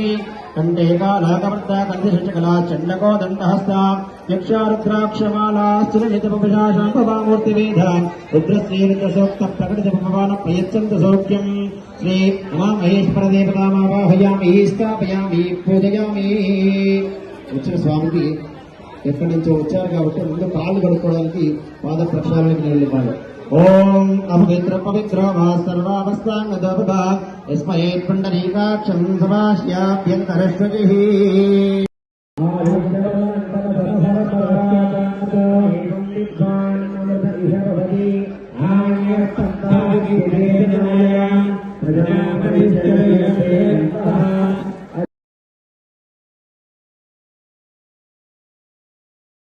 భుజంగి కంఠే కాలాకవర్త కంఠశకలా చండకో దండహస్త యక్షారుద్రాక్షమాలా స్థిరలితపుషా శాంభవామూర్తి వేద రుద్రశ్రీరుద్రసోక్త ప్రకటిత భగవాన ప్రయచ్చంత సౌఖ్యం శ్రీ ఉమామహేశ్వర దేవతామావాహయామి స్థాపయామి పూజయామి. వచ్చిన స్వామికి ఎక్కడి నుంచో వచ్చారు కాబట్టి ముందు కాళ్ళు కడుక్కోవడానికి పాద ప్రక్షాళనకి నీళ్ళు ఓం అపవిత్ర పవిత్ర వా సర్వావస్థాంగదోపద యస్మై పుండరీకాక్షం సమాశ్యాభ్యంతరశ్వజి